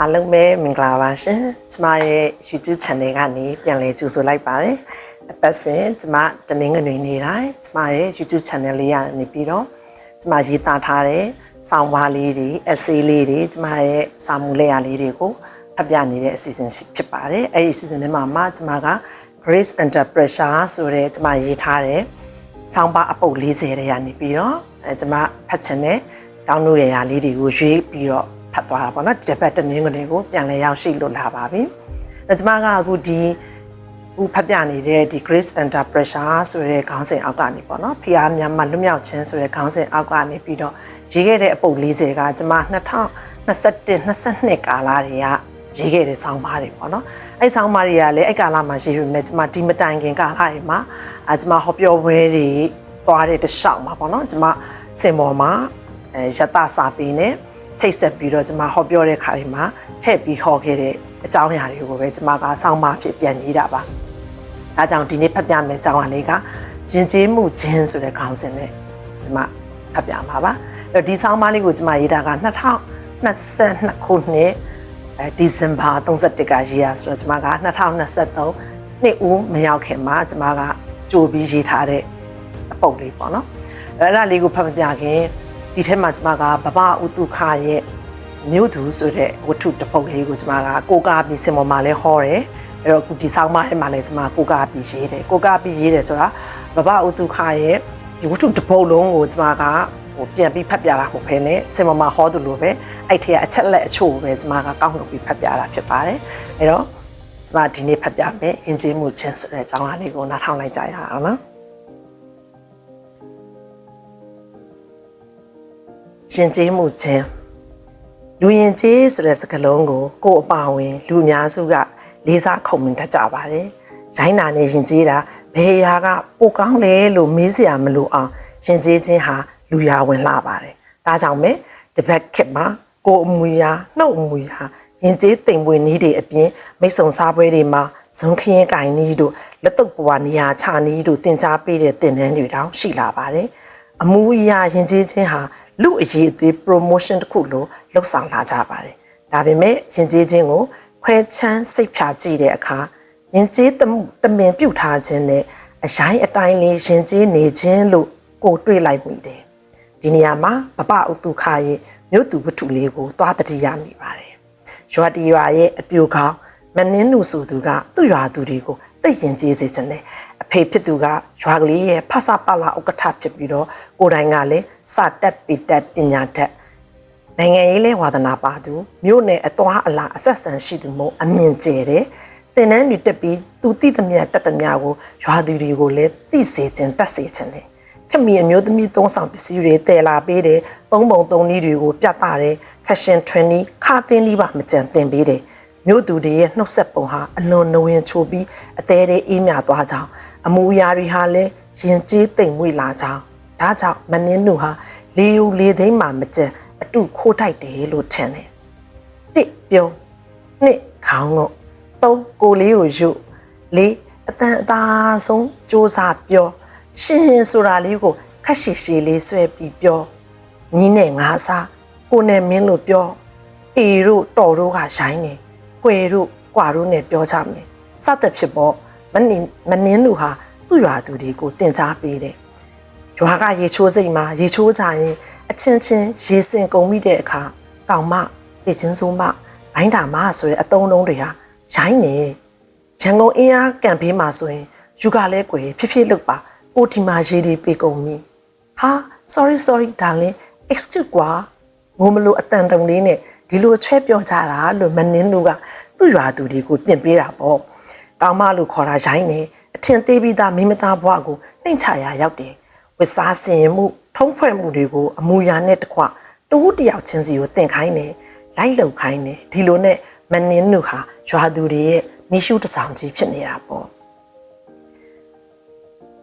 အားလုံးပဲမင်္ဂလာပါရှင်ကျမရဲ့ YouTube channel ကနေပြန်လည်ကြိုဆိုလိုက်ပါတယ်အပတ်စဉ်ကျမတနင်္ဂနွေနေ့တိုင်းကျမရဲ့ YouTube channel လေးကနေပြီးတော့ကျမရေးသားထားတဲ့ဆောင်းပါးလေးတွေ essay လေးတွေကျမရဲ့စာမူလရာလေးတွေကိုဖတ်ပြနေတဲ့အစီအစဉ်ဖြစ်ပါတယ်အဲ့ဒီအစီအစဉ်ထဲမှာမှကျမက Grace Under Pressure ဆိုတဲ့ကျမရေးထားတဲ့ဆောင်းပါးအပုပ်40တွေကနေပြီးတော့အဲကျမဖတ်ချင်တဲ့တောင်းလို့ရရာလေးတွေကိုရွေးပြီးတော့ ဖတ်သွားတာပေါ့နော်ဒီတစ်ပတ်တနင်္ဂနွေကိုပြန်လဲရောက်ရှိလို့လာပါပြီ။အဲကျမကအခုဒီခုဖတ်ပြနေတဲ့ဒီ Grace Under Pressure ဆိုတဲ့ခေါင်းစဉ်အောက်ကနေပေါ့နော်ဖျားမြန်မာလွတ်မြောက်ခြင်းဆိုတဲ့ခေါင်းစဉ်အောက်ကနေပြီးတော့ရေးခဲ့တဲ့အပုပ်40ကကျမ2021 22ကာလတွေကရေးခဲ့တဲ့ဆောင်းပါးတွေပေါ့နော်။အဲ့ဆောင်းပါးတွေကလည်းအဲ့ကာလမှာရေးပြီးမဲ့ကျမဒီမတိုင်ခင်ကာလတွေမှာအဲကျမဟောပြောပွဲတွေသွားတဲ့တခြားမှာပေါ့နော်ကျမစင်ပေါ်မှာအဲရတစာပေနဲ့ ချိတ်ဆက်ပြီးတော့ကျမဟောပြောတဲ့ခါဒီမှာထည့်ပြီးဟောခဲ့တဲ့အကြောင်းအရာတွေကိုပဲကျမကဆောင်းပါဖြစ်ပြန်ရေးတာပါ။ဒါကြောင့်ဒီနေ့ဖတ်ပြမယ့်အကြောင်းအရာလေးကယဉ်ကျေးမှုခြင်းဆိုတဲ့ခေါင်းစဉ်နဲ့ကျမဖတ်ပြမှာပါ။အဲ့တော့ဒီဆောင်းပါးလေးကိုကျမရေးတာက2022ခုနှစ်အဲဒီဇင်ဘာ31ကရေးရဆိုတော့ကျမက2023နှစ်ဦးမရောက်ခင်မှာကျမကကြိုပြီးရေးထားတဲ့အပုပ်လေးပေါ့နော်အဲ့ဒါလေးကိုဖတ်ပြခင် ဒီထဲမှာကျမကဘဘဥတုခရဲ့မြို့သူဆိုတဲ့ဝတ္ထုတစ်ပုဒ်လေးကိုကျမကကိုကားပြီးစင်ပေါ်မှာလဲဟောတယ်အဲ့တော့အခုဒီဆောင်းပါးထဲမှာလဲကျမကိုကားပြီးရေးတယ်ကိုကားပြီးရေးတယ်ဆိုတာဘဘဥတုခရဲ့ဒီဝတ္ထုတစ်ပုဒ်လုံးကိုကျမကဟိုပြန်ပြီးဖတ်ပြတာမဟုတ်ဘဲနဲ့စင်ပေါ်မှာဟောသူလိုပဲအဲ့ထက်အချက်လက်အချို့ပဲကျမကကောက်နှုတ်ပြီးဖတ်ပြတာဖြစ်ပါတယ်အဲ့တော့ကျမဒီနေ့ဖတ်ပြမယ်ယဉ်ကျေးမှုချင်းဆိုတဲ့အကြောင်းအရာလေးကိုနားထောင်လိုက်ကြရအောင်နော် ရှင်ကျေးမှုချင်းလူရင်ကျေးဆိုတဲ့စကားလုံးကိုကိုယ်အပါဝင် လူအများစုကလေးစားခုံမင်တတ်ကြပါတယ်။ရိုင်းနာနဲ့ရင်ကျေးတာဘယ်ရာကပိုကောင်းလဲလို့မေးစရာမလိုအောင်ရင်ကျေးခြင်းဟာလူရာဝင်လာပါတယ်။ဒါကြောင့်မဲတပတ်ခက်မှာကိုယ်အမူအရာနှုတ်အမူအရာရင်ကျေးတိမ်ပွေနည်းတွေအပြင်မိတ်ဆုံစားပွဲတွေမှာဇုံခရင်ကင်နည်းတို့လက်တုပ်ပွားနေရာချနည်းတို့တင် जा ပေးတဲ့တင်တန်းတွေတောင်ရှိလာပါတယ်။အမူအရာရင်ကျေးခြင်းဟာ လူအရေးအသေး promotion တစ်ခုလိုလှုပ်ဆောင်လာကြပါတယ်။ဒါပေမဲ့ရင်ကျေးခြင်းကိုခွဲချမ်းစိတ်ဖြာကြည့်တဲ့အခါရင်ကျေးတမှုတမင်ပြုတ်ထားခြင်းနဲ့အရိုင်းအတိုင်းလေးရင်ကျေးနေခြင်းလို့ကိုတွေးလိုက်မိတယ်။ဒီနေရာမှာပပဥတုခရဲ့မြို့သူဝတ္ထုလေးကိုသွားတတိယမိပါတယ်။ရွာတီရွာရဲ့အပြိုခေါင်းမနှင်းနုဆိုသူကသူ့ရွာသူတွေကိုသိရင်ကျေးစေခြင်းနဲ့အဖေဖြစ်သူကရွာကလေးရဲ့ဖဆပလာဥက္ကဋ္ဌဖြစ်ပြီးတော့ ကိုယ်တိုင်ကလည်းစတက်ပီတက်ပညာတတ်နိုင်ငံရေးလဲဝါသနာပါသူမြို့နယ်အသွားအလာအဆက်ဆံရှိသူမို့အမြင်ကျယ်တယ်တင်နန်းတွေတက်ပြီးသူတိသမျှတက်သမျှကိုရွာသူတွေကိုလည်းသိစေခြင်းတက်စေခြင်းနဲ့ခမီအမျိုးသမီးသုံးဆောင်ပစ္စည်းတွေတည်လာပေးတယ်သုံးပုံသုံးနည်းတွေကိုပြသတယ် fashion trend ခါတင်းလေးပါမကြံတင်ပေးတယ်မြို့သူတွေရဲ့နှုတ်ဆက်ပုံဟာအလွန်နဝင်ချိုပြီးအသေးသေးအေးမြသွားကြောင်းအမူအရာတွေဟာလည်းရင်ကျေးတိမ်မွေ့လာကြောင်း ဒါကြောင့်မနှင်းနုဟာလေယူလေသိမ်းမှမကြံအတုခိုးတိုက်တယ်လို့ထင်တယ်တစ်ပြုံးနှစ်ခေါင်းငုတ်သုံးကိုလေးကိုယူလေးအတန်အသာဆုံးစ조사ပြောရှင်ရှင်ဆိုတာလေးကိုခက်ရှိရှိလေးဆွဲပြီးပြောညီးနဲ့ငါးစားကိုနဲ့မင်းလို့ပြောအေတို့တော်တို့ကရိုင်းနေကွယ်တို့ကွာတို့နဲ့ပြောကြမယ်စသဖြင့်ပေါ့မနင်းမနင်းလူဟာသူ့ရွာသူတွေကိုတင် जा ပေးတယ် ရွာကရေချိုးစိတ်မှာရေချိုးကြရင်အချင်းချင်းရေစင်ကုန်မိတဲ့အခါကောင်မတည်ချင်းစိုးမဘိုင်းတာမဆိုတဲ့အတုံးလုံးတွေဟာရိုင်းနေရန်ကုန်အင်းအားကံဖေးမှာဆိုရင်ယူကလဲကွယ်ဖြစ်ဖြစ်လုပ်ပါကိုဒီမာရေးတွေပေးကုန်ပြီဟာ sorry sorry darling excuse ကွာငိုမလို့အတန်တုံလေးနဲ့ဒီလိုချဲပြောကြတာလို့မနင်းတို့ကသူ့ရွာသူတွေကိုပြင်ပေးတာပေါ့ကောင်းမလို့ခေါ်တာရိုင်းနေအထင်သေးပြီးသားမိမသားဘွားကိုနှိမ်ချရာရောက်တယ် ဝစ်စားစင်ရင်မှုထုံးဖွဲ့မှုတွေကိုအမူအရာနဲ့တကွတူတယောက်ချင်းစီကိုတင်ခိုင်းတယ်လိုက်လုံခိုင်းတယ်ဒီလိုနဲ့မနင်းတို့ဟာရွာသူတွေရဲ့မိရှုတဆောင်ကြီးဖြစ်နေတာပေါ့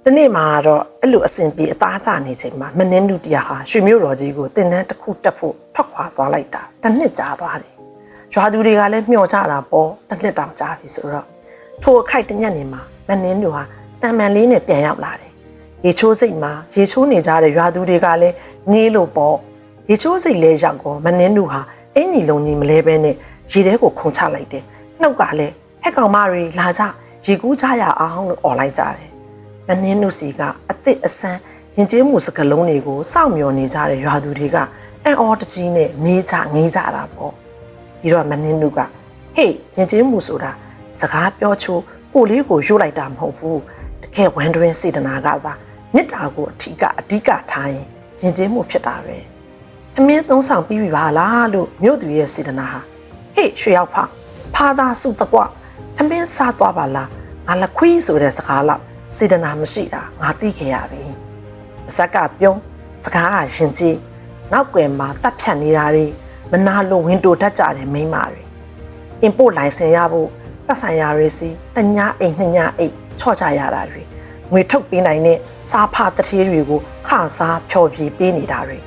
ဒီနေ့မှာတော့အဲ့လိုအစဉ်ပြေအသားကျနေချိန်မှာမနှင်းနုတရားဟာရွှေမျိုးတော်ကြီးကိုတင်တန်းတစ်ခုတက်ဖို့ထွက်ခွာသွားလိုက်တာတစ်နှစ်ကြာသွားတယ်။ရွာသူတွေကလည်းမျှော်ကြတာပေါ့တစ်နှစ်တောင်ကြာပြီဆိုတော့ထိုအခိုက်တညက်နေမှာမနှင်းနုဟာတန်မှန်လေးနဲ့ပြန်ရောက်လာတယ်။ ရေချိုးစိတ်မှာရေချိုးနေကြတဲ့ရွာသူတွေကလည်းငေးလို့ပေါ့ရေချိုးစိတ်လဲရောက်တော့မနှင်းနုဟာအင်ကြီးလုံးကြီးမလဲပဲနဲ့ရေထဲကိုခုန်ချလိုက်တယ်နှုတ်ကလည်းဟက်ကောင်မတွေလာကြရေကူးကြရအောင်လို့អော်လိုက်ကြတယ်မနှင်းနုစီကအစ်စ်အဆန်းရင်ကျေးမှုစကလုံးတွေကိုစောင့်မျှော်နေကြတဲ့ရွာသူတွေကအန်အော်တကြီးနဲ့နေကြငေးကြတာပေါ့ဒီတော့မနှင်းနုကဟေးရင်ကျေးမှုဆိုတာစကားပြောချိုးကိုလေးကိုယူလိုက်တာမဟုတ်ဘူးတကယ်ဝမ်ဒရင်စေတနာကသာ မေတ္တာကိုအထီကအဓိကထားရင်ရင်ကျေးမှုဖြစ်တာပဲအမင်းသုံးဆောင်ပြီးပြီပါလားလို့မြို့သူရဲ့စေတနာဟာဟေးရွှေရောက်ဖဖာသာစုတကွအမင်းစားသွားပါလားငါလက်ခွေးဆိုတဲ့စကားလောက်စေတနာမရှိတာငါသိခဲ့ရပြီအစက်ကပြုံးစကားကရင်ကြီးနောက်ွယ်မှာတတ်ဖြတ်နေတာတွေမနာလိုဝင်တိုတတ်ကြတယ်မိန်းမတွေအင်ပို့လိုင်စင်ရဖို့တက်ဆိုင်ရာတွေစီတညာအိမ်နှစ်ညာအိမ်ချော့ကြရတာတွေ ငွေထုတ်ပေးနိုင်တဲ့စားဖာတထေးတွေကိုခစားဖျော်ဖြေပေးနေတာတွေ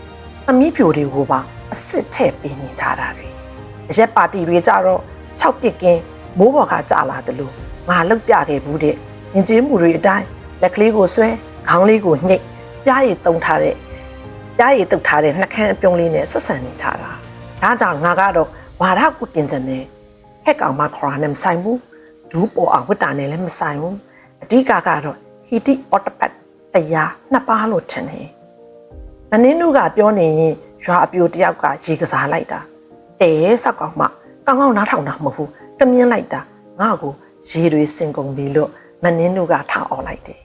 သမီးပြိုတွေကိုပါအစ်စ်ထည့်ပေးနေကြတာတွေအရက်ပါတီတွေကြတော့6ပစ်ကင်းမိုးပေါ်ကကြာလာတယ်လို့ငါလောက်ပြခဲ့ဘူးတဲ့ရင်ကျေးမှုတွေအတိုင်းလက်ကလေးကိုဆွဲခေါင်းလေးကိုညှိတ်ပြားရည်တုံထားတဲ့ပြားရည်တုတ်ထားတဲ့နှကန်းအပြုံးလေးနဲ့ဆက်ဆံနေကြတာဒါကြောင့်ငါကတော့ဝါရကိုပြင်ချင်တယ်ဟက်ကောင်မခေါ်ရနဲ့မဆိုင်ဘူးဒူးပေါ်အောင်ဝတ်တာနဲ့လည်းမဆိုင်ဘူးအဓိကကတော့ ဟီတီအော်တပတ်တရားနှစ်ပါးလို့ထင်တယ်မင်းတို့ကပြောနေရင်ရွာအပြိုတယောက်ကရေကစားလိုက်တာတဲဆောက်ကောင်မကောင်းကောင်းနားထောင်တာမဟုတ်ဘူးကမြင်းလိုက်တာငါ့ကိုရေတွေစင်ကုန်ပြီလို့မင်းတို့ကထားអော်လိုက်တယ်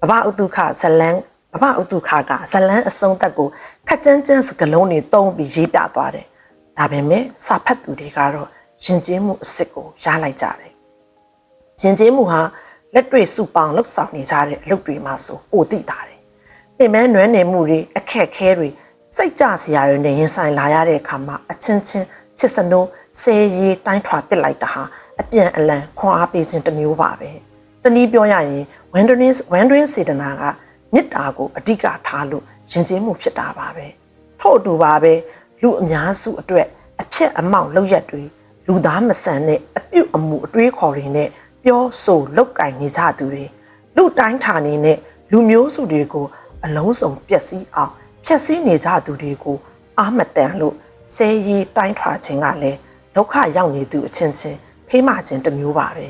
ဘဘဥတုခဇလန်းဘဘဥတုခကဇလန်းအစုံသက်ကိုခက်ကြမ်းကြမ်းစကလုံးတွေတုံးပြီးရေးပြသွားတယ်ဒါပေမဲ့စာဖတ်သူတွေကတော့ရင်ကျေးမှုအစ်စ်ကိုရလိုက်ကြတယ်ရင်ကျေးမှုဟာ လက်တွေ့စုပေါင်းလှုပ်ဆောင်နေကြတဲ့အလုပ်တွေမှာဆိုပိုသိတာတယ်ပြင်မဲနွမ်းနယ်မှုတွေအခက်ခဲတွေစိတ်ကြစရာတွေနဲ့ရင်ဆိုင်လာရတဲ့အခါမှာအချင်းချင်းချစ်စနိုးဆဲရီတိုင်းထွာပစ်လိုက်တာဟာအပြန်အလှန်ခွန်အားပေးခြင်းတစ်မျိုးပါပဲတနည်းပြောရရင်ဝန်ဒရင်းဝန်ဒရင်းစေတနာကမေတ္တာကိုအဓိကထားလို့ယဉ်ကျေးမှုဖြစ်တာပါပဲထို့အတူပါပဲလူအများစုအတွက်အဖြစ်အမောက်လောက်ရက်တွေလူသားမဆန်တဲ့အပြုတ်အမှုအတွေးခေါ်တွေနဲ့ ပြောဆိုလောက်ကင်နေကြသူတွေလူတိုင်းဌာနေနဲ့လူမျိုးစုတွေကို အလုံးစုံပျက်စီးအောင်ဖျက်ဆီးနေကြသူတွေကိုအာမတန်လို့ဆဲရီတိုင်းထွာခြင်းကလည်းဒုက္ခရောက်နေသူအချင်းချင်းဖေးမခြင်းတစ်မျိုးပါပဲ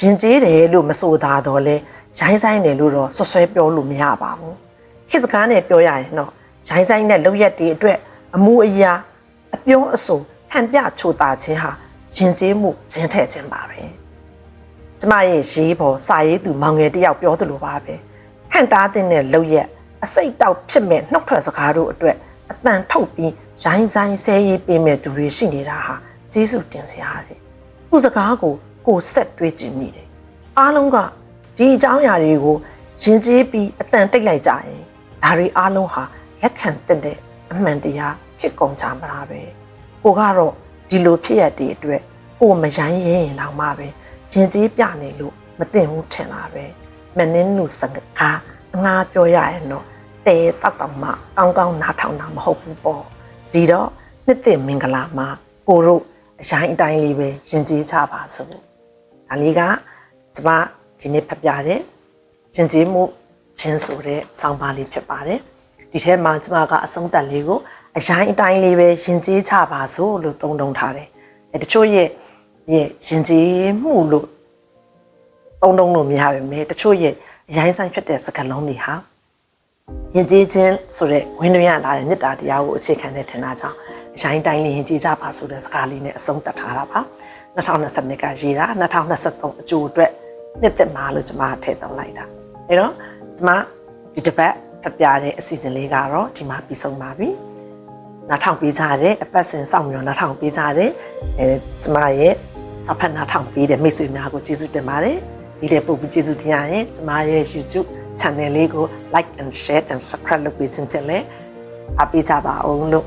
ရင်ကျေးတယ်လို့မဆိုသားတော့လဲရိုင်းဆိုင်တယ်လို့တော့ဆွဆွဲပြောလို့မရပါဘူးခေတ်စကားနဲ့ပြောရရင်တော့ရိုင်းဆိုင်တဲ့လောက်ရက်တွေအတွက်အမှုအရာအပြောအဆိုဟန်ပြချိုတာခြင်းဟာရင်ကျေးမှုကျင်းထည့်ခြင်းပါပဲ ကျမရဲ့ရေးပေါ်စာရေးသူမောင်ငယ်တယောက်ပြောသလိုပါပဲဟန်တားတဲ့လောက်ရက်အစိတ်တောက်ဖြစ်မဲ့နှုတ်ထွက်စကားတို့အတွက်အတန်ထုတ်ပြီးရိုင်းဆိုင်ဆဲရေးပေးမဲ့သူတွေရှိနေတာဟာကျေးဇူးတင်စရာတွေသူစကားကိုကိုဆက်တွေးကြည့်မိတယ်အားလုံးကဒီအကြောင်းအရာတွေကိုရင်ကျေးပြီးအတန်တိတ်လိုက်ကြရင်ဒါတွေအားလုံးဟာလက်ခံတဲ့တဲ့အမှန်တရားဖြစ်ကုန်ကြမှာပဲကိုကတော့ဒီလိုဖြစ်ရတဲ့အတွက်ကိုမရိုင်းရင်တော့မှပဲ ရင်ကျေးပြနေလို့မသိဘူးထင်တာပဲမနင်းနုစကားအငါပြောရရင်တော့တဲတောက်တောင်မှကောင်းကောင်းနားထောင်တာမဟုတ်ဘူးပေါ့ဒီတော့နှစ်သိမင်္ဂလာမှာကိုတို့အရင်အတိုင်းလေးပဲရင်ကျေးကြပါစို့ဒါလေးကကျမဒီနေ့ဖတ်ပြတဲ့ရင်ကျေးမှုချင်းဆိုတဲ့ဆောင်းပါးလေးဖြစ်ပါတယ်ဒီထဲမှာကျမကအဆုံးသက်လေးကိုအရင်အတိုင်းလေးပဲရင်ကျေးချပါစို့လို့သုံးတုံထားတယ်အဲတချို့ရဲ့ ရဲ့ရင်ကျေးမှုလို့သုံးတုံလို့မရပါဘူးတချို့ရဲ့အရင်ဆိုင်ဖြစ်တဲ့စကားလုံးတွေဟာရင်ကျေးခြင်းဆိုတဲ့ဝင်းတွင်ရလာတဲ့မေတ္တာတရားကိုအခြေခံတဲ့ထင်တာကြောင့်အရင်တိုင်းလေးရင်ကျေးကြပါဆိုတဲ့စကားလေးနဲ့အဆုံးသတ်ထားတာပါ2020ကရေးတာ2023အကျိုးအတွက်နှစ်သက်မှာလို့ကျွန်မထည့်သွင်းလိုက်တာအဲတော့ကျွန်မဒီတစ်ပတ်ဖပြတဲ့အစီအစဉ်လေးကတော့ဒီမှာပြီးဆုံးပါပြီနားထောင်ပေးကြတဲ့အပတ်စဉ်စောင့်မျှော်နားထောင်ပေးကြတဲ့အဲကျွန်မရဲ့ စာဖတ်နားထောင်ပေးတဲ့မိတ်ဆွေများကိုကျေးဇူးတင်ပါတယ်ဒီတဲ့ပုတ်ပြီးကျေးဇူးတင်ရရင်ကျွန်မရဲ့ YouTube channel လေးကို like and share and subscribe လုပ်ပေးခြင်းဖြင့်လည်းအားပေးကြပါအောင်လို့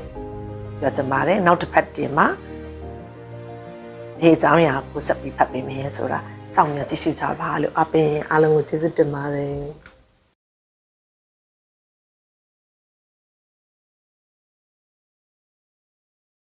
ပြောချင်ပါတယ်နောက်တစ်ဖက်တင်မှာဒီအကြောင်းအရာကိုဆက်ပြီးဖတ်ပေးမယ်ဆိုတာစောင့်မျှော်ကြည့်ရှုကြပါလို့အပင်အားလုံးကိုကျေးဇူးတင်ပါတယ်